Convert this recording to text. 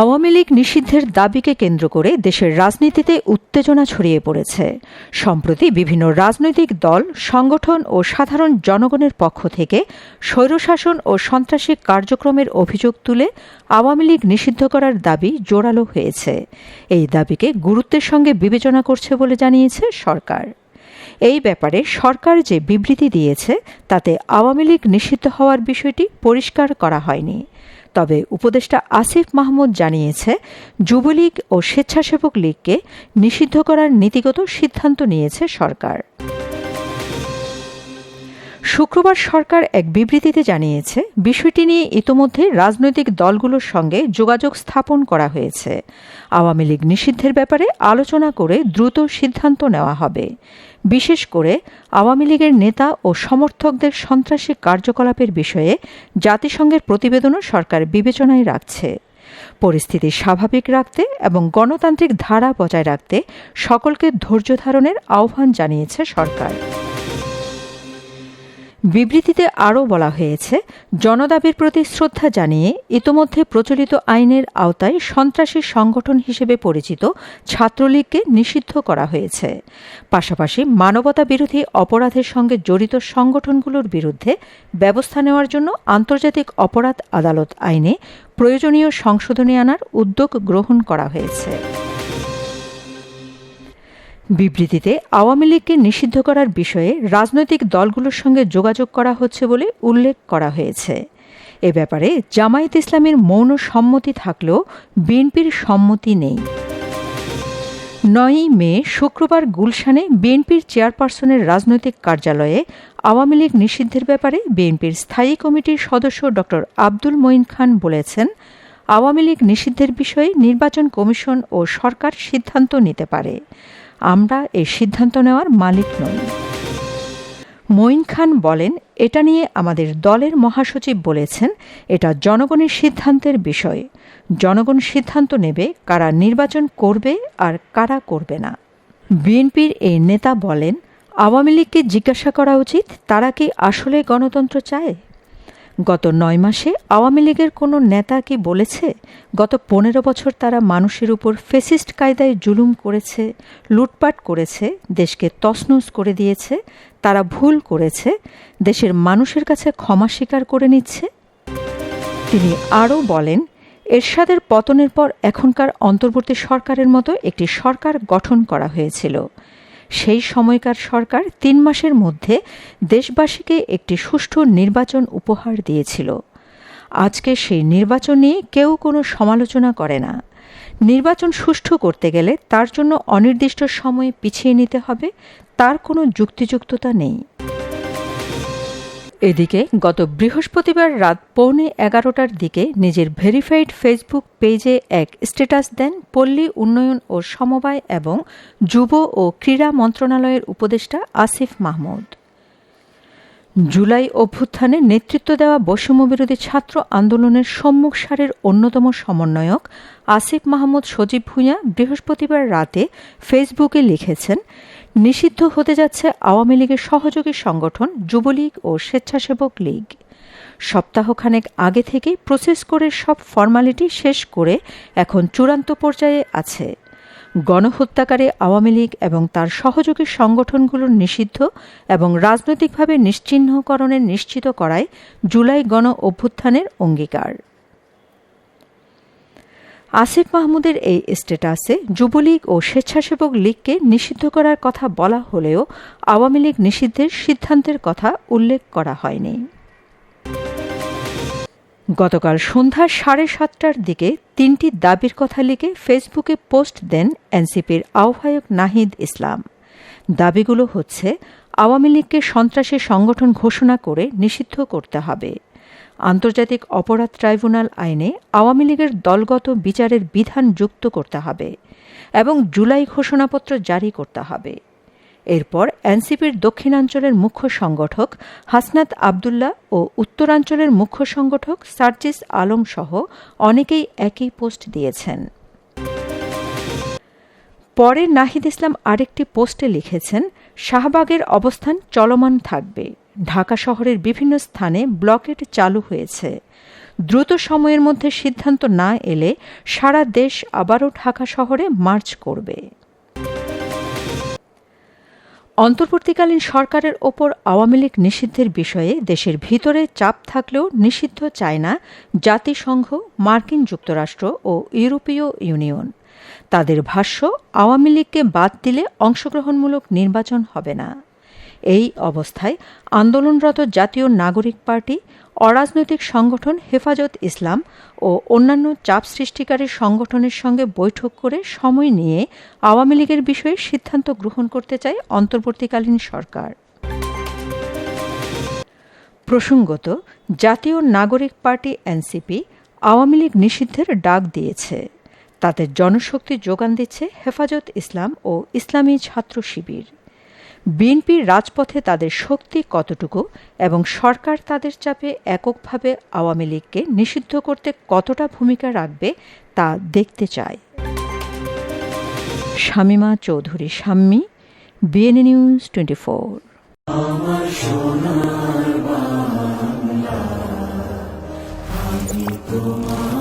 আওয়ামী লীগ নিষিদ্ধের দাবিকে কেন্দ্র করে দেশের রাজনীতিতে উত্তেজনা ছড়িয়ে পড়েছে। সম্প্রতি বিভিন্ন রাজনৈতিক দল, সংগঠন ও সাধারণ জনগণের পক্ষ থেকে স্বৈরশাসন ও সন্ত্রাসী কার্যক্রমের অভিযোগ তুলে আওয়ামী লীগ নিষিদ্ধ করার দাবি জোরালো হয়েছে। এই দাবিকে গুরুত্বের সঙ্গে বিবেচনা করছে বলে জানিয়েছে সরকার। এই ব্যাপারে সরকার যে বিবৃতি দিয়েছে, তাতে আওয়ামী লীগ নিষিদ্ধ হওয়ার বিষয়টি পরিষ্কার করা হয়নি। তবে উপদেষ্টা আসিফ মাহমুদ জানিয়েছে, যুবলীগ ও স্বেচ্ছাসেবক লীগকে নিষিদ্ধ করার নীতিগত সিদ্ধান্ত নিয়েছে সরকার। শুক্রবার সরকার এক বিবৃতিতে জানিয়েছে, বিষয়টি নিয়ে ইতোমধ্যে রাজনৈতিক দলগুলোর সঙ্গে যোগাযোগ স্থাপন করা হয়েছে। আওয়ামী লীগ নিষিদ্ধের ব্যাপারে আলোচনা করে দ্রুত সিদ্ধান্ত নেওয়া হবে। বিশেষ করে আওয়ামী লীগের নেতা ও সমর্থকদের সন্ত্রাসী কার্যকলাপের বিষয়ে জাতিসংঘের প্রতিবেদনও সরকার বিবেচনায় রাখছে। পরিস্থিতি স্বাভাবিক রাখতে এবং গণতান্ত্রিক ধারা বজায় রাখতে সকলকে ধৈর্য ধারণের আহ্বান জানিয়েছে সরকার। বিবৃতিতে আরও বলা হয়েছে, জনদাবির প্রতি শ্রদ্ধা জানিয়ে ইতোমধ্যে প্রচলিত আইনের আওতায় সন্ত্রাসী সংগঠন হিসেবে পরিচিত ছাত্রলীগকে নিষিদ্ধ করা হয়েছে। পাশাপাশি মানবতা বিরোধী অপরাধের সঙ্গে জড়িত সংগঠনগুলোর বিরুদ্ধে ব্যবস্থা নেওয়ার জন্য আন্তর্জাতিক অপরাধ আদালত আইনে প্রয়োজনীয় সংশোধনী আনার উদ্যোগ গ্রহণ করা হয়েছে। বিবৃতিতে আওয়ামী লীগকে নিষিদ্ধ করার বিষয়ে রাজনৈতিক দলগুলোর সঙ্গে যোগাযোগ করা হচ্ছে বলে উল্লেখ করা হয়েছে। এ ব্যাপারে জামায়াত ইসলামের মৌন সম্মতি থাকলেও বিএনপির সম্মতি নেই। নয়ই মে, শুক্রবার গুলশানে বিএনপির চেয়ারপারসনের রাজনৈতিক কার্যালয়ে আওয়ামী লীগ নিষিদ্ধের ব্যাপারে বিএনপির স্থায়ী কমিটির সদস্য ড. আব্দুল মঈন খান বলেছেন, আওয়ামী লীগ নিষিদ্ধের বিষয়ে নির্বাচন কমিশন ও সরকার সিদ্ধান্ত নিতে পারে। আমরা এই সিদ্ধান্ত নেওয়ার মালিক নই। মঈন খান বলেন, এটা নিয়ে আমাদের দলের মহাসচিব বলেছেন, এটা জনগণের সিদ্ধান্তের বিষয়। জনগণ সিদ্ধান্ত নেবে কারা নির্বাচন করবে আর কারা করবে না। বিএনপির এই নেতা বলেন, আওয়ামী লীগকে জিজ্ঞাসা করা উচিত, তারা কি আসলে গণতন্ত্র চায়? গত নয় মাসে আওয়ামী লীগের কোনো নেতা কি বলেছে? গত পনেরো বছর তারা মানুষের উপর ফেসিস্ট কায়দায় জুলুম করেছে, লুটপাট করেছে, দেশকে তছনছ করে দিয়েছে, তারা ভুল করেছে, দেশের মানুষের কাছে ক্ষমা স্বীকার করে নিচ্ছে? তিনি আরও বলেন, এরশাদের পতনের পর এখনকার অন্তর্বর্তী সরকারের মতো একটি সরকার গঠন করা হয়েছিল। সেই সময়কার সরকার তিন মাসের মধ্যে দেশবাসীকে একটি সুষ্ঠু নির্বাচন উপহার দিয়েছিল। আজকে সেই নির্বাচন নিয়ে কেউ কোনো সমালোচনা করে না। নির্বাচন সুষ্ঠু করতে গেলে তার জন্য অনির্দিষ্ট সময়ে পিছিয়ে নিতে হবে, তার কোনো যুক্তিযুক্ততা নেই। এদিকে গত বৃহস্পতিবার রাত পৌনে এগারোটার দিকে নিজের ভেরিফাইড ফেসবুক পেজে এক স্ট্যাটাস দেন পল্লী উন্নয়ন ও সমবায় এবং যুব ও ক্রীড়া মন্ত্রণালয়ের উপদেষ্টা আসিফ মাহমুদ। জুলাই অভ্যুত্থানে নেতৃত্ব দেওয়া বৈষম্যবিরোধী ছাত্র আন্দোলনের সম্মুখ সারের অন্যতম সমন্বয়ক আসিফ মাহমুদ সজীব ভূঁইয়া বৃহস্পতিবার রাতে ফেসবুকে লিখেছেন নিষিদ্ধ হতে যাচ্ছে আওয়ামী লীগের সহযোগী সংগঠন, যুবলীগ ও স্বেচ্ছাসেবক লীগ। সপ্তাহখানেক আগে থেকেই প্রসেস করে সব ফর্মালিটি শেষ করে এখন চূড়ান্ত পর্যায়ে আছে। গণহত্যাকারী আওয়ামী লীগ এবং তার সহযোগী সংগঠনগুলোর নিষিদ্ধ এবং রাজনৈতিকভাবে নিশ্চিহ্নকরণের নিশ্চিত করায় জুলাই গণ অভ্যুত্থানের অঙ্গীকার। আসিফ মাহমুদের এই স্ট্যাটাসে যুবলীগ ও স্বেচ্ছাসেবক লীগকে নিষিদ্ধ করার কথা বলা হলেও আওয়ামী লীগ নিষিদ্ধের সিদ্ধান্তের কথা উল্লেখ করা হয়নি। গতকাল সন্ধ্যা সাড়ে সাতটার দিকে তিনটি দাবির কথা লিখে ফেসবুকে পোস্ট দেন এনসিপির আহ্বায়ক নাহিদ ইসলাম। দাবিগুলো হচ্ছে, আওয়ামী লীগকে সন্ত্রাসী সংগঠন ঘোষণা করে নিষিদ্ধ করতে হবে। আন্তর্জাতিক অপরাধ ট্রাইব্যুনাল আইনে আওয়ামী লীগের দলগত বিচারের বিধান যুক্ত করতে হবে এবং জুলাই ঘোষণাপত্র জারি করতে হবে। এরপর এনসিপির দক্ষিণাঞ্চলের মুখ্য সংগঠক হাসনাত আবদুল্লাহ ও উত্তরাঞ্চলের মুখ্য সংগঠক সার্জিস আলম সহ অনেকেই একই পোস্ট দিয়েছেন। পরে নাহিদ ইসলাম আরেকটি পোস্টে লিখেছেন, শাহবাগের অবস্থান চলমান থাকবে। ঢাকা শহরের বিভিন্ন স্থানে ব্লকেট চালু হয়েছে। দ্রুত সময়ের মধ্যে সিদ্ধান্ত না এলে সারা দেশ আবারও ঢাকা শহরে মার্চ করবে। অন্তর্বর্তীকালীন সরকারের ওপর আওয়ামী লীগ নিষিদ্ধের বিষয়ে দেশের ভিতরে চাপ থাকলেও নিষিদ্ধ চায় না জাতিসংঘ, মার্কিন যুক্তরাষ্ট্র ও ইউরোপীয় ইউনিয়ন। তাদের ভাষ্য, আওয়ামী লীগকে বাদ দিলে অংশগ্রহণমূলক নির্বাচন হবে না। এই অবস্থায় আন্দোলনরত জাতীয় নাগরিক পার্টি, অরাজনৈতিক সংগঠন হেফাজত ইসলাম ও অন্যান্য চাপ সৃষ্টিকারী সংগঠনের সঙ্গে বৈঠক করে সময় নিয়ে আওয়ামী লীগের বিষয়ে সিদ্ধান্ত গ্রহণ করতে চায় অন্তর্বর্তীকালীন সরকার। প্রসঙ্গত, জাতীয় নাগরিক পার্টি এনসিপি আওয়ামী লীগ নিষিদ্ধের ডাক দিয়েছে। তাদের জনশক্তি যোগান দিচ্ছে হেফাজত ইসলাম ও ইসলামী ছাত্র শিবির। বিএনপির রাজপথে তাদের শক্তি কতটুকু এবং সরকার তাদের চাপে এককভাবে আওয়ামী লীগকে নিষিদ্ধ করতে কতটা ভূমিকা রাখবে তা দেখতে চায় Shamima Chowdhury, Shammi, BNA news twenty four. তোমার